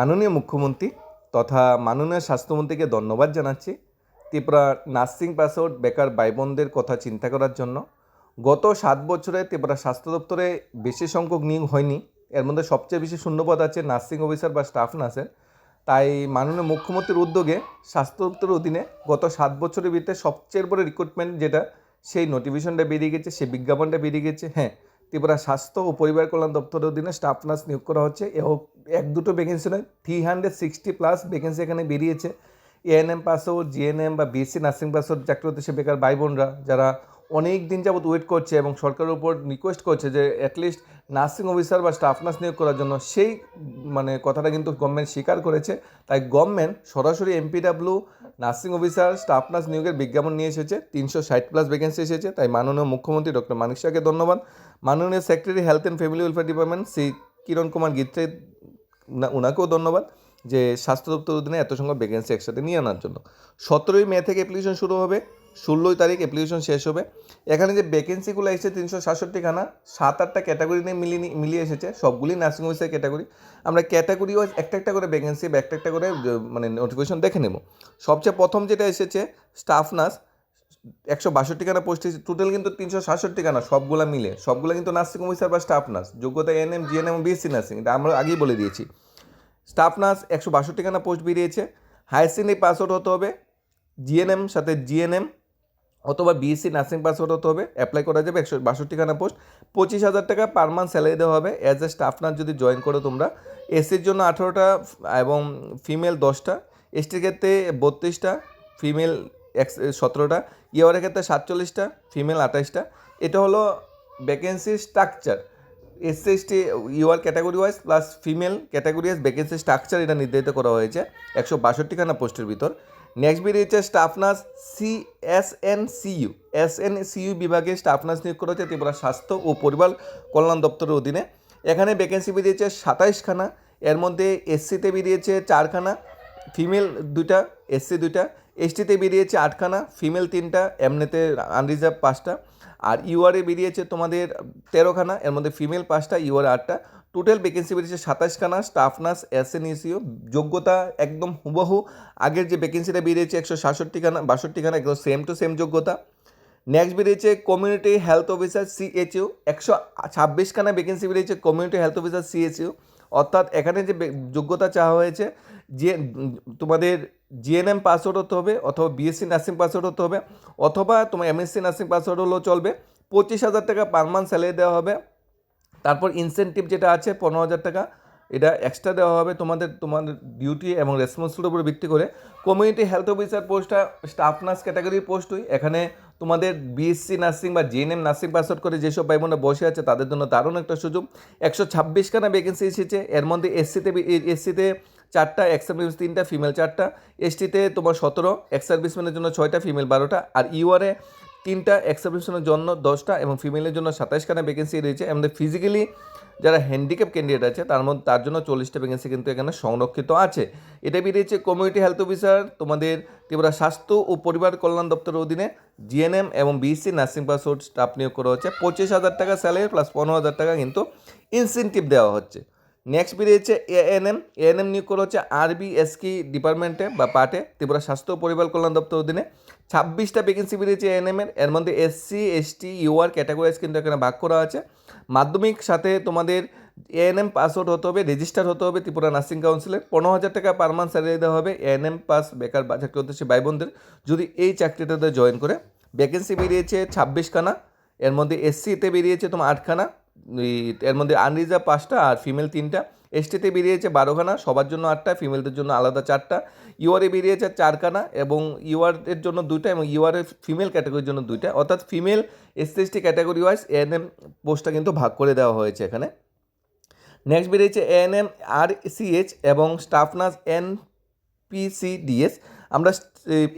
মাননীয় মুখ্যমন্ত্রী তথা মাননীয় স্বাস্থ্যমন্ত্রীকে ধন্যবাদ জানাচ্ছি ত্রিপুরা নার্সিং পাসআউট বেকার ভাই বোনদের কথা চিন্তা করার জন্য। গত সাত বছরে ত্রিপুরা স্বাস্থ্য দপ্তরে বেশি সংখ্যক নিয়োগ হয়নি। এর মধ্যে সবচেয়ে বেশি শূন্যপদ আছে নার্সিং অফিসার বা স্টাফ নার্সের। তাই মাননীয় মুখ্যমন্ত্রীর উদ্যোগে স্বাস্থ্য দপ্তরের অধীনে গত সাত বছরের ভিতরে সবচেয়ে বড় রিক্রুটমেন্ট যেটা, সেই নোটিফিকেশনটা বেরিয়ে গেছে, সেই বিজ্ঞাপনটা বেরিয়ে গেছে। হ্যাঁ ত্রিপুরা স্বাস্থ্য ও পরিবার কল্যাণ দপ্তরের অধীনে স্টাফ নার্স নিয়োগ করা হচ্ছে। এবং এক দুটো ভ্যাকেন্সি নয় three hundred sixty plus vacancy এখানে বেরিয়েছে। এএনএম পাসআউট জিএনএম বা বিএসসি নার্সিং পাসআউট চাকরি উদ্দেশ্যে বেকার ভাই বোনরা, যারা অনেক দিন যাবত ওয়েট করছে এবং সরকারের উপর রিকোয়েস্ট করছে যে অ্যাটলিস্ট নার্সিং অফিসার বা স্টাফ নার্স নিয়োগ করার জন্য, সেই মানে কথাটা কিন্তু গভর্নমেন্ট স্বীকার করেছে। তাই গভর্নমেন্ট সরাসরি MPW nursing officer staff nurse নিয়োগের বিজ্ঞাপন নিয়ে এসেছে। তিনশো ষাট প্লাস ভ্যাকেন্সি এসেছে। তাই মাননীয় মুখ্যমন্ত্রী ডক্টর মানিক শাহকে ধন্যবাদ। মাননীয় secretary health and family welfare department Shri Kiran Kumar গিত্রে উনা- উনাকেও ধন্যবাদ যে স্বাস্থ্য দপ্তর অধীনে এত সংখ্যক ভ্যাকেন্সি একসাথে নিয়ে আনার জন্য। সতেরোই মে থেকে অ্যাপ্লিকেশন শুরু হবে, ষোলোই তারিখ অ্যাপ্লিকেশন শেষ হবে। এখানে যে ভ্যাকেন্সিগুলো এসেছে তিনশো সাতষট্টিখানা, সাত আটটা ক্যাটাগরি নিয়ে মিলিয়ে নি- মিলিয়ে এসেছে, সবগুলি নার্সিং অফিসের ক্যাটাগরি আমরা ক্যাটাগরি ওয়াইজ একটা একটা করে ভ্যাকেন্সি বা একটা একটা করে মানে নোটিফিকেশন দেখে নেব। সবচেয়ে প্রথম যেটা এসেছে স্টাফ নার্স একশো বাষট্টি খানা পোস্ট এসেছে টোটাল কিন্তু তিনশো সাতষট্টি খানা, সবগুলা মিলে। সবগুলা কিন্তু নার্সিং অফিসার বা স্টাফ নার্স যোগ্যতা এনএম জিএনএম বিএসসি নার্সিং এটা আমরা আগেই বলে দিয়েছি। স্টাফ নার্স একশো বাষট্টি খানা পোস্ট বেরিয়েছে। হায়ার সেকেন্ডারি পাস আউট হতে হবে জিএনএম সাথে জিএনএম অথবা বিএসসি নার্সিং পাস আউট হতে হবে। অ্যাপ্লাই করা যাবে, একশো বাষট্টি খানা পোস্ট। পঁচিশ হাজার টাকা পার মান্থ স্যালারি দেওয়া হবে। অ্যাজ এ স্টাফ নার্স যদি জয়েন করো তোমরা এসির জন্য আঠেরোটা এবং ফিমেল দশটা। এসটির ক্ষেত্রে বত্রিশটা ফিমেল সতেরোটা। ইউআরের ক্ষেত্রে সাতচল্লিশটা, ফিমেল আঠাশটা এটা হলো vacancy structure SC ST UR category wise plus female category wise vacancy structure এটা নির্ধারিত করা হয়েছে একশো বাষট্টিখানা পোস্টের ভিতর। নেক্সট বেরিয়েছে staff nurse C S N CU S N CU বিভাগে স্টাফ নার্স নিয়োগ করা হচ্ছে ত্রিপুরা স্বাস্থ্য ও পরিবার কল্যাণ দপ্তরের অধীনে। এখানে ভ্যাকেন্সি বেরিয়েছে সাতাইশখানা। এর মধ্যে এসসিতে বেরিয়েছে চারখানা। ফিমেল দুইটা এসসি দুইটা। এসটিতে বেরিয়েছে আটখানা ফিমেল তিনটা এমনিতে আনরিজার্ভ পাঁচটা, আর ইউআরে বেরিয়েছে তোমাদের তেরোখানা, এর মধ্যে ফিমেল পাঁচটা ইউআর আটটা। টোটাল ভ্যাকেন্সি বেরিয়েছে সাতাশখানা staff nurse S N ECO যোগ্যতা একদম হুবহু। আগের যে ভ্যাকেন্সিটা বেরিয়েছে একশো সাতষট্টিখানা, বাষট্টিখানা একদম সেম টু সেম যোগ্যতা। নেক্সট বেরিয়েছে কমিউনিটি হেলথ অফিসার সিএচইউ একশো ছাব্বিশখানা ভ্যাকেন্সি বেরিয়েছে কমিউনিটি হেলথ অফিসার সিএচইউ অর্থাৎ এখানে যে যোগ্যতা চাওয়া হয়েছে, যে তোমাদের জিএনএম পাসওয়ার্ড হতে হবে, অথবা বিএসসি নার্সিং পাসওয়ার্ড হতে হবে, অথবা তোমার এমএসসি নার্সিং পাসওয়ার্ড হলেও চলবে, পঁচিশ হাজার টাকা পার মান্থ স্যালারি দেওয়া হবে, তারপর ইনসেন্টিভ যেটা আছে পনেরো হাজার টাকা, এটা এক্সট্রা দেওয়া হবে তোমাদের তোমাদের ডিউটি এবং রেসপন্সিবিলিটির উপর ভিত্তি করে। কমিউনিটি হেলথ অফিসার পোস্টটা স্টাফ নার্স ক্যাটাগরির পোস্টই এখানে তোমাদের বিএসসি নার্সিং বা জিএনএম নার্সিং পাস আউট করে যেসব ভাই বোনরা বসে আছে, তাদের জন্য দারুণ একটা সুযোগ। একশো ছাব্বিশখানা ভ্যাকেন্সি এসেছে। এর মধ্যে এসসিতে এসসিতে চারটা এক্স সার্ভিস তিনটা ফিমেল চারটা। এসটিতে তোমার সতেরো এক্স সার্ভিসম্যানের জন্য ছয়টা ফিমেল বারোটা। আর ইউআরে তিনটা এক্স জন্য দশটা এবং ফিমেলের জন্য সাতাইশখানা ভ্যাকেন্সি রয়েছে আমাদের ফিজিক্যালি যারা হ্যান্ডিক্যাপ ক্যান্ডিডেট আছে, তার মধ্যে, তার জন্য চল্লিশটা ভ্যাকেন্সি কিন্তু এখানে সংরক্ষিত আছে। এটা বেরিয়েছে কমিউনিটি হেলথ অফিসার তোমাদের ত্রিপুরা স্বাস্থ্য ও পরিবার কল্যাণ দপ্তরের অধীনে। জিএনএম এবং বিএসসি নার্সিং পাসওয়ার্ড স্টাফ নিয়োগ করা হচ্ছে। পঁচিশ হাজার টাকা স্যালারি প্লাস পনেরো হাজার টাকা কিন্তু ইনসেন্টিভ দেওয়া হচ্ছে। নেক্সট বেরিয়েছে এএনএম এএনএম নিয়োগ করা হচ্ছে আরবিএসকি ডিপার্টমেন্টে বা পার্টে ত্রিপুরা স্বাস্থ্য পরিবার কল্যাণ দপ্তর অধীনে। ছাব্বিশটা ভ্যাকেন্সি বেরিয়েছে এএনএম এর। মধ্যে এসসি এসটি ইউআর ক্যাটাগরাইজ কিন্তু এখানে ভাগ করা আছে। মাধ্যমিক সাথে তোমাদের এএনএম পাসওয়ার্ড হতে হবে রেজিস্টার হতে হবে ত্রিপুরা নার্সিং কাউন্সিলের পনেরো হাজার টাকা পার মান্থ স্যালারি দেওয়া হবে এএনএম পাস বেকার চাকরি উদ্দেশ্যে ভাই বোনদের। যদি এই চাকরিটাতে জয়েন করে ভ্যাকেন্সি বেরিয়েছে ছাব্বিশখানা, এর মধ্যে এসসিতে বেরিয়েছে তোমার আটখানা। এর মধ্যে আনরিজার্ভ পাঁচটা আর ফিমেল তিনটা। এসটিতে বেরিয়েছে বারোখানা, সবার জন্য আটটা ফিমেলদের জন্য আলাদা চারটা। ইউআরে বেরিয়েছে চারখানা এবং ইউআর এর জন্য দুইটা এবং ইউআর এর ফিমেল ক্যাটাগরির জন্য দুইটা। অর্থাৎ female SC ST category wise ANM পোস্টটা কিন্তু ভাগ করে দেওয়া হয়েছে এখানে। নেক্সট বেরিয়েছে এন এম আর সিএইচ এবং স্টাফ নার্স এন পিসিডিএস আমরা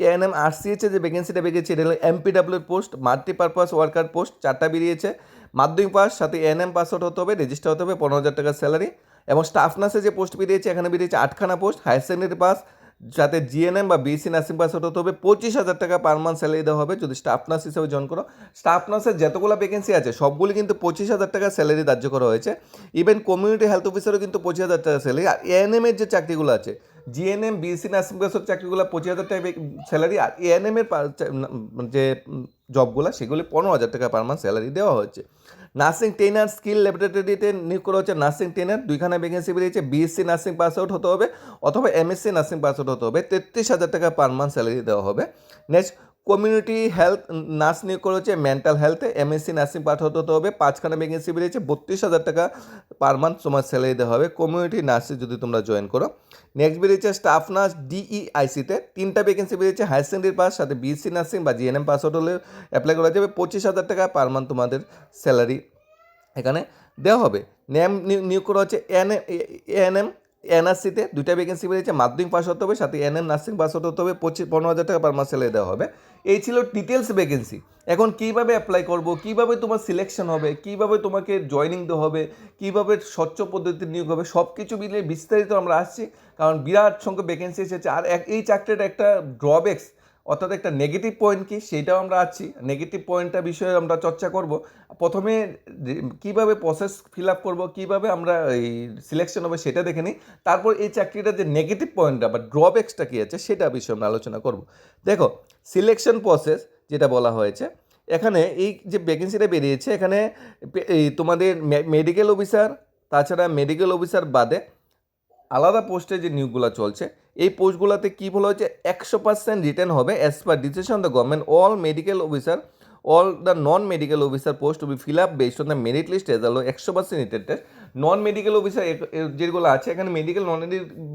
এএনএম আর সিএইচে যে ভ্যাকেন্সিটা বেরিয়েছে, এটা হলো এমপিডাব্লিউর পোস্ট মাল্টিপারপাস ওয়ার্কার পোস্ট চারটা বেরিয়েছে। মাধ্যমিক পাস, সাথে এএনএম পাস আউট হতে হবে রেজিস্টার হতে হবে, পনেরো হাজার টাকার স্যালারি এবং স্টাফ নার্সে যে পোস্ট বেরিয়েছে, এখানে বেরিয়েছে আটখানা পোস্ট হায়ার সেকেন্ডারি পাস যাতে জিএনএম বা বিএসসি নার্সিং পাস হতে হবে, পঁচিশ হাজার টাকা পার মান্থ স্যালারি দেওয়া হবে, যদি স্টাফ নার্স হিসেবে জয়েন করো। স্টাফ নার্সের যতগুলো ভ্যাকেন্সি আছে, সবগুলি কিন্তু পঁচিশ হাজার টাকা স্যালারি ধার্য করা হয়েছে। ইভেন কমিউনিটি হেলথ অফিসারও কিন্তু পঁচিশ হাজার টাকা স্যালারি আর এএনএম এর যে চাকরিগুলো আছে জিএনএম বিএসসি নার্সিং পাসের চাকরিগুলো পঁচিশ হাজার টাকা স্যালারি আর এএনএম এর যে জবগুলো, সেগুলি পনেরো হাজার টাকা পার মান্থ স্যালারি দেওয়া হচ্ছে নার্সিং ট্রেনার স্কিল ল্যাবরেটরিতে নিয়োগ করা হচ্ছে নার্সিং ট্রেনার দুইখানা ভ্যাকেন্সি বেরিয়েছে বিএসসি নার্সিং পাস আউট হতে হবে, অথবা এমএসসি নার্সিং পাস আউট হতে হবে। তেত্রিশ হাজার টাকা পার মান্থ স্যালারি দেওয়া হবে। নেক্সট কমিউনিটি হেলথ নার্স নিয়োগ করা হচ্ছে মেন্টাল হেলথে এমএসসি নার্সিং আউট হতে হবে, পাঁচখানা ভ্যাকেন্সি বেরিয়েছে, বত্রিশ হাজার টাকা পার মান্থ তোমার স্যালারি দেওয়া হবে। কমিউনিটি নার্সে যদি তোমরা জয়েন করো। নেক্সট বেরিয়েছে স্টাফ নার্স ডিইআইসিতে তিনটা ভ্যাকেন্সি বেরিয়েছে হায়ার সেকেন্ডারি পাস সাথে বিএসসি নার্সিং বা জিএনএম পাস হলে অ্যাপ্লাই করা যাবে। পঁচিশ হাজার টাকা পার মান্থ তোমাদের স্যালারি এখানে দেওয়া হবে। ন্যাম নিয়োগ করা হচ্ছে এন এএনএম এনআরসিতে দুইটা ভ্যাকেন্সি বেরিয়েছে মাধ্যমিক পাস হতে হবে, সাথে এনএম নার্সিং পাস হতে হবে, পঁচিশ, পনেরো হাজার টাকা পার মাস স্যালারি দেওয়া হবে। এই ছিল ডিটেলস ভ্যাকেন্সি এখন কীভাবে অ্যাপ্লাই করব, কীভাবে তোমার সিলেকশন হবে, কীভাবে তোমাকে জয়নিং দেওয়া হবে, কীভাবে স্বচ্ছ পদ্ধতিতে নিয়োগ হবে সব কিছু মিলিয়ে বিস্তারিত আমরা আসছি, কারণ বিরাট সংখ্যক ভ্যাকেন্সি এসেছে। আর এই চাকরিটা একটা ড্রব্যাক্স অর্থাৎ একটা নেগেটিভ পয়েন্ট কি সেইটাও আমরা আছি। নেগেটিভ পয়েন্টটা বিষয়ে আমরা চর্চা করব। প্রথমে কীভাবে প্রসেস ফিল আপ করব, কীভাবে আমরা এই সিলেকশন হবে সেটা দেখে নিই। তারপর এই চাকরিটার যে নেগেটিভ পয়েন্টটা বা ড্রব্যাক্সটা কী আছে, সেটা বিষয়ে আমরা আলোচনা করব। দেখো সিলেকশন প্রসেস যেটা বলা হয়েছে, এখানে এই যে ভ্যাকেন্সিটা বেরিয়েছে, এখানে তোমাদের মেডিকেল অফিসার তাছাড়া মেডিকেল অফিসার বাদে আলাদা পোস্টে যে নিয়োগগুলো চলছে, এই পোস্টগুলোতে কী বলা হচ্ছে একশো পার্সেন্ট রিটার্ন হবে as per decision the government all medical officer all the non medical officer post to be fill up based on the merit list আলো একশো percent return test non medical officer যেগুলো আছে, এখানে medical non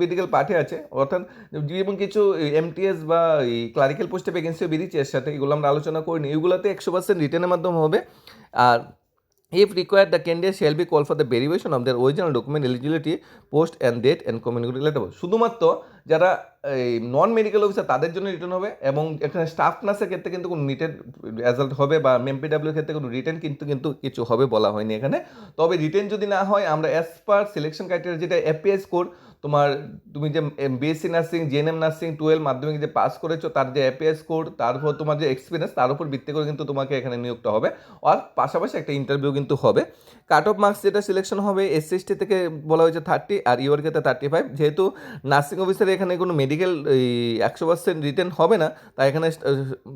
medical পার্টে আছে, অর্থাৎ যেমন কিছু এমটিএস বা এই ক্লারিক্যাল পোস্টে ভ্যাকেন্সিও বেরিয়েছে, এর সাথে এগুলো আমরা আলোচনা করিনি। এগুলোতে একশো পার্সেন্ট রিটার্নের মাধ্যমে হবে। আর If required, the candidate shall be called for the derivation of their original document eligibility, post and date and communicate letter. শুধুমাত্র যারা, এই নন মেডিকেল অফিসার তাদের জন্য রিটার্ন হবে এবং এখানে স্টাফ নার্সের ক্ষেত্রে কিন্তু কোনো রিটার্ন রেজাল্ট হবে বা এমপিডাব্লিউর ক্ষেত্রে কোনো রিটার্ন কিন্তু কিন্তু কিছু হবে বলা হয়নি এখানে। তবে রিটার্ন যদি না হয়, আমরা অ্যাজ পার সিলেকশন ক্রাইটেরিয়া যেটা এপিএস কোড তোমার তুমি যে BSc nursing JNM nursing twelve মাধ্যমিক যে পাস করেছ, তার যে এপিএস কোড তারপর তোমার যে এক্সপিরিয়েন্স তার উপর ভিত্তি করে কিন্তু তোমাকে এখানে নিয়োগটা হবে। আর পাশাপাশি একটা ইন্টারভিউ কিন্তু হবে। কাট অফ মার্কস যেটা সিলেকশন হবে এসসিএসটি থেকে বলা হয়েছে থার্টি আর ইউর ক্ষেত্রে থার্টি ফাইভ যেহেতু নার্সিং অফিসার এখানে কোনো মেডিকেল একশো পার্সেন্ট রিটার্ন হবে না তাই এখানে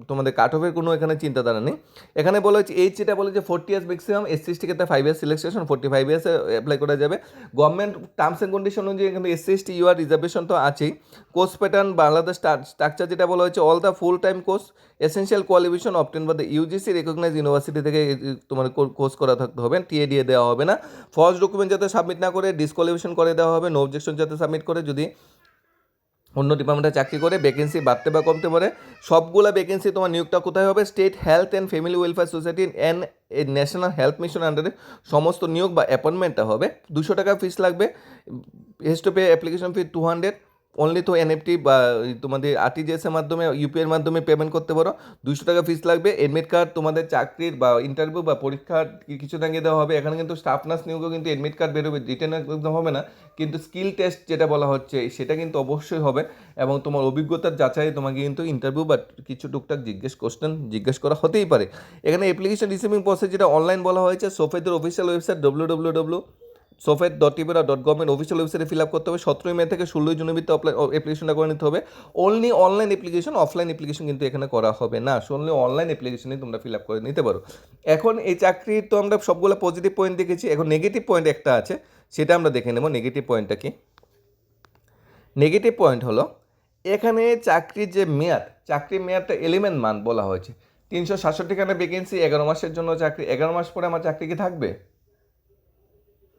তোমাদের কাট অফের কোনো এখানে চিন্তাধারা নেই। এখানে বলা হচ্ছে এইচ এটা বলে যে forty years maximum SC ST ক্ষেত্রে five years selection forty five ইয়ার্সে apply করা যাবে। গভর্নমেন্ট টার্মস অ্যান্ড কন্ডিশন অনুযায়ী এখানে এসসি এসটি ইউআর রিজার্ভেশন তো আছেই। কোর্স প্যাটার্ন বাংলাদেশ স্ট্রাকচার যেটা বলা হয়েছে all the full time course essential qualification obtain বা দ্য ইউজিসি রেকগনাইজ ইউনিভার্সিটি থেকে তোমার কোর্স করা থাকতে হবে টিএ দিয়ে দেওয়া হবে না। ফার্স্ট ডকুমেন্ট যাতে সাবমিট না করে ডিসকোয়ালিফিকেশন করে দেওয়া হবে নো অবজেকশন যাতে সাবমিট করে, যদি অন্য ডিপার্টমেন্টে চাকরি করে ভ্যাকেন্সি বাড়তে বা কমতে পারে। সবগুলো ভ্যাকেন্সি তোমার নিয়োগটা কোথায় হবে? State health and family welfare society and national health mission আন্ডারে সমস্ত নিয়োগ বা অ্যাপয়েন্টমেন্টটা হবে। দুশো টাকা ফিস লাগবে। হেস্টোপে application fee two hundred only তো এনএফটি বা তোমাদের আরটিজিএসের মাধ্যমে ইউপিআই এর মাধ্যমে পেমেন্ট করতে পারো। দুশো টাকা ফিস লাগবে। এডমিট কার্ড তোমাদের চাকরির বা ইন্টারভিউ বা পরীক্ষার কিছু দাঁড়িয়ে দেওয়া হবে। এখানে কিন্তু স্টাফ নার্স নিয়োগও কিন্তু এডমিট কার্ড বেরোবে। রিটার্ন একদম হবে না। কিন্তু স্কিল টেস্ট যেটা বলা হচ্ছে, সেটা কিন্তু অবশ্যই হবে। এবং তোমার অভিজ্ঞতার যাচাই তোমাকে কিন্তু ইন্টারভিউ বা কিছু টুকটাক জিজ্ঞেস কোশ্চেন জিজ্ঞেস করা হতেই পারে। এখানে অ্যাপ্লিকেশন রিসিভিং প্রসেস যেটা অনলাইন বলা হয়েছে, সোফেদের official website W W W সোফেট dot Tripura dot government official ওয়েবসাইটে ফিল আপ করতে হবে। সতেরোই মে থেকে ষোলোই জুনের ভিতরে অ্যাপ্লিকেশনটা করে নিতে হবে। Only online application offline application কিন্তু এখানে করা হবে না। অনলি অনলাইন অ্যাপ্লিকেশনে তোমরা ফিল আপ করে নিতে পারো। এখন এই চাকরির তো আমরা সবগুলো পজিটিভ পয়েন্ট দেখেছি। এখন নেগেটিভ পয়েন্ট একটা আছে, সেটা আমরা দেখে নেব। নেগেটিভ পয়েন্টটা কি? নেগেটিভ পয়েন্ট হলো, এখানে চাকরির যে মেয়াদ, চাকরির মেয়াদটা এলিমেন্ট মান বলা হয়েছে। তিনশো সাতষট্টি খানে ভ্যাকেন্সি এগারো মাসের জন্য চাকরি। এগারো মাস পরে আমার চাকরি কি থাকবে?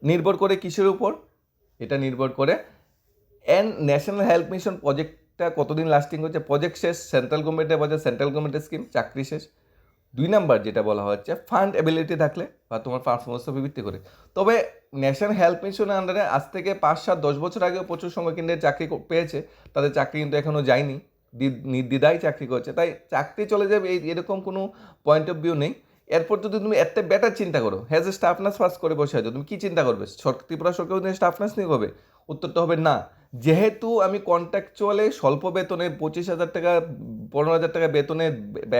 নির্ভর করে কিসের উপর? এটা নির্ভর করে। এন ন্যাশনাল হেলথ মিশন প্রজেক্টটা কতদিন লাস্টিং হচ্ছে? প্রজেক্ট শেষ সেন্ট্রাল গভর্নমেন্টের বলছে সেন্ট্রাল গভর্নমেন্টের স্কিম চাকরি শেষ। দুই নাম্বার যেটা বলা হচ্ছে ফান্ড এবিলিটি থাকলে বা তোমার পারফরমেন্স ভিত্তি করে। তবে ন্যাশনাল হেলথ মিশনের আন্ডারে আজ থেকে পাঁচ, সাত, দশ বছর আগেও প্রচুর সংখ্যক কেন্দ্রে চাকরি পেয়েছে। তাদের চাকরি কিন্তু এখনও যায়নি। নির্দ্বিধায় চাকরি করছে। তাই চাকরি চলে যাবে এই এরকম কোনো পয়েন্ট অফ ভিউ নেই। এরপর যদি তুমি এতে বেটার চিন্তা করো has a staff nurse first করে বসে আছো, তুমি কি চিন্তা করবে? ত্রিপুরা সরকার স্টাফ নার্স নিয়ে হবে উত্তরটা হবে না। যেহেতু আমি কন্ট্রাকচুয়ালে স্বল্প বেতনে পঁচিশ হাজার টাকা, পনেরো হাজার টাকা বেতনে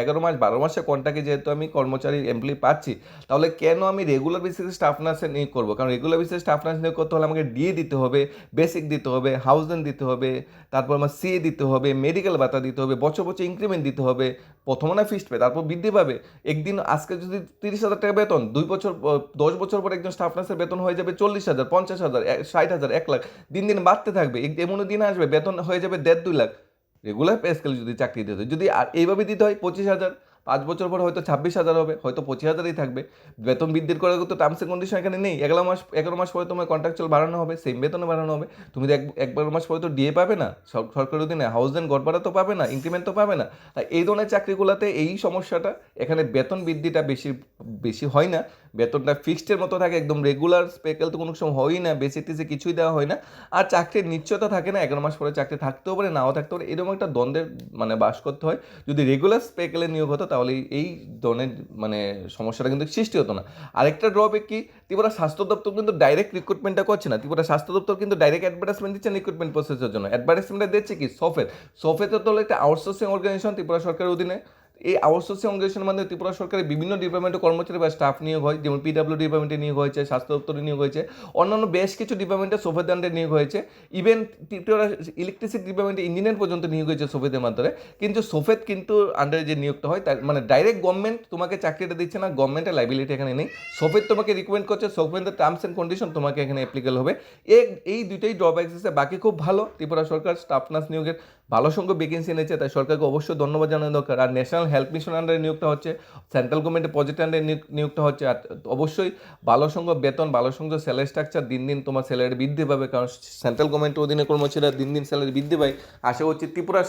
এগারো মাস, বারো মাসে কন্ট্রাক্টে যেহেতু আমি কর্মচারী এমপ্লয়ি পাচ্ছি, তাহলে কেন আমি রেগুলার বেসিসে স্টাফ নার্সে নিয়োগ করব? কারণ রেগুলার বেসিসে স্টাফ নার্স নিয়োগ করতে হলে আমাকে ডিএ দিতে হবে বেসিক দিতে হবে হাউস রেন্ট দিতে হবে, তারপর আমার সিএ দিতে হবে মেডিকেল ভাতা দিতে হবে, বছর বছর ইনক্রিমেন্ট দিতে হবে, প্রথমে না ফিস্ট পে তারপর বৃদ্ধি পাবে। একদিন আজকে যদি তিরিশ হাজার টাকা বেতন, দুই বছর, দশ বছর পর একজন স্টাফ নার্সের বেতন হয়ে যাবে চল্লিশ হাজার, পঞ্চাশ হাজার, ষাট হাজার, এক লাখ, দিন দিন বাড়তে থাকবে। এমনও দিন আসবে, বেতন হয়ে যাবে দেড় দুই লাখ। রেগুলার পে স্কেল যদি চাকরি দিতে হয়, যদি আর এইভাবে দিতে হয় পঁচিশ হাজার, পাঁচ বছর পর হয়তো ছাব্বিশ হাজার হবে, হয়তো পঁচিশ হাজারই থাকবে। বেতন বৃদ্ধির করার তো টার্মস এন্ড কন্ডিশন এখানে নেই। এগারো মাস এগারো মাস পরে তোমার কন্ট্রাকচুয়াল বাড়ানো হবে সেম বেতনে বাড়ানো হবে। তুমি তো এক একবার মাস পরে তো ডিএ পাবে না। সর- সরকারি অধীনে হাউস দেন গড় ভাড়া তো পাবে না ইনক্রিমেন্ট তো পাবে না। এই ধরনের চাকরিগুলোতে এই সমস্যাটা, এখানে বেতন বৃদ্ধিটা বেশি বেশি হয় না। বেতনটা ফিক্সডের মতো থাকে, একদম রেগুলার স্পেকেল তো কোনো সময় হয়ই না বেশি টেসে কিছুই দেওয়া হয় না। আর চাকরির নিশ্চয়তা থাকে না, এগারো মাস পরে চাকরি থাকতেও পারে, নাও থাকতে পারে, এরকম একটা দ্বন্দ্বের মানে বাস করতে হয়। যদি রেগুলার স্পেকেলে নিয়োগ হতো, তাহলে এই- ধরনের মানে সমস্যাটা কিন্তু সৃষ্টি হতো না। আরেকটা ড্রব্যাক কি? ত্রিপুরা স্বাস্থ্য দপ্তর কিন্তু ডাইরেক্ট রিক্রুটমেন্টটা করছে না। ত্রিপুরা স্বাস্থ্য দপ্তর কিন্তু ডাইরেক্ট অ্যাডভার্টাইজমেন্ট দিচ্ছে রিক্রুটমেন্ট প্রসেসের জন্য। অ্যাডভার্টাইজমেন্টটা দিচ্ছে কি? সফের সফেতে তো একটা আউটসোর্সিং অর্গানাইজেশন ত্রিপুরা সরকারের অধীনে। এই আউটসোর্সিং অর্গানাইজেশনের মাধ্যমে ত্রিপুরা সরকারের বিভিন্ন ডিপার্টমেন্টের কর্মচারী বা স্টাফ নিয়োগ হয়, যেমন পিডাব্লিউ ডিপার্টমেন্টে নিয়োগ হয়েছে, স্বাস্থ্য দপ্তরে নিয়োগ হয়েছে, অন্যান্য বেশ কিছু ডিপার্টমেন্টে সোফেদ আন্ডারে নিয়োগ হয়েছে ইভেন ত্রিপুরা ইলেকট্রিসিটি ডিপার্টমেন্টে ইঞ্জিনিয়ার পর্যন্ত নিয়োগ হয়েছে সোফেদের মাধ্যমে। কিন্তু সোফেদ কিন্তু আন্ডারে যে নিয়োগটা হয়, তার মানে ডাইরেক্ট গভর্নমেন্ট তোমাকে চাকরিটা দিচ্ছে না গভর্নমেন্টের লাইবিলিটি এখানে নেই। সোফেদ তোমাকে রিকমেন্ড করছে সোফেদের টার্মস অ্যান্ড কন্ডিশন তোমাকে এখানে অ্যাপ্লিকেবল হবে। এই এই দুইটাই ড্রব্যাক্স আছে, বাকি খুব ভালো, ত্রিপুরা সরকার স্টাফ নার্স নিয়োগের ভালো সংখ্যক ভ্যাকেন্সি এনেছে, তাই সরকারকে অবশ্যই ধন্যবাদ জানানো দরকার। আর ন্যাশনাল হেলথ মিশন আন্ডারে নিয়োগটা হচ্ছে সেন্ট্রাল গভর্নমেন্টের প্রজেক্ট আন্ডারে নিয়োগটা হচ্ছে, আর অবশ্যই ভালো সংখ্যক বেতন, ভালো সংখ্যক স্যালারি স্ট্রাকচার দিন দিন তোমার স্যালারি বৃদ্ধি পাবে, কারণ সেন্ট্রাল গভর্নমেন্টের অধীনে কর্মচারীরা দিন দিন স্যালারি বৃদ্ধি পায়। আশা করছি ত্রিপুরা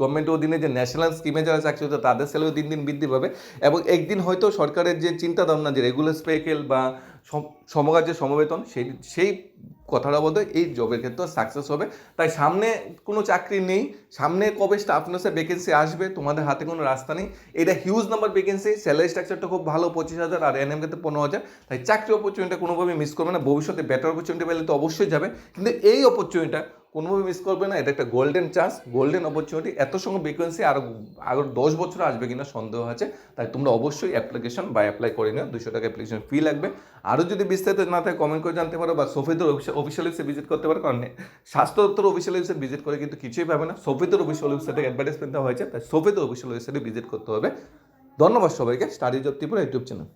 গভর্নমেন্টের অধীনে যে ন্যাশনাল স্কিমে যারা চাকরি হচ্ছে তাদের স্যালারি দিন দিন বৃদ্ধি পাবে। এবং একদিন হয়তো সরকারের যে চিন্তা ভাবনা যে রেগুলার স্পেকেল বা সম- যে সমবেতন, সেই সেই কথাটা বলতে এই জবের ক্ষেত্রে সাকসেস হবে। তাই সামনে কোনো চাকরি নেই, সামনে কবে স্টাফ নার্সের ভ্যাকেন্সি আসবে, তোমাদের হাতে কোনো রাস্তা নেই। এটা হিউজ নাম্বার ভ্যাকেন্সি স্যালারি স্ট্রাকচারটা খুব ভালো, পঁচিশ হাজার আর এনএম ক্ষেত্রে পনেরো হাজার। তাই চাকরি অপরচুনিটা কোনোভাবে মিস করবে না, ভবিষ্যতে বেটার অপরচুনিটি পেলে তো অবশ্যই যাবে। কিন্তু এই কোনোভাবে মিস করবে না, এটা একটা গোল্ডেন চান্স গোল্ডেন অপরচুনিটি এত সঙ্গে ভ্যাকেন্সি আরও আরও দশ বছর আসবে কিনা সন্দেহ আছে, তাই তোমরা অবশ্যই অ্যাপ্লিকেশন বা অ্যাপ্লাই করে নিও, দুশো টাকা অ্যাপ্লিকেশন ফি লাগবে। আরও যদি বিস্তারিত না থাকে কমেন্ট করে জানতে পারো বা সফিদুর অফিসিয়াল ওয়েবসাইট ভিজিট করতে পারো, কারণ স্বাস্থ্য দপ্তর অফিসিয়াল ওয়েবসাইট ভিজিট করে কিন্তু কিছুই পাবে না। সফিদুর অফিসিয়াল ওয়েবসাইটে অ্যাডভার্টাইজমেন্ট দেওয়া হয়েছে, তাই সফিদুর অফিসিয়াল ওয়েবসাইটে ভিজিট করতে হবে। ধন্যবাদ সবাইকে study job Tripura YouTube channel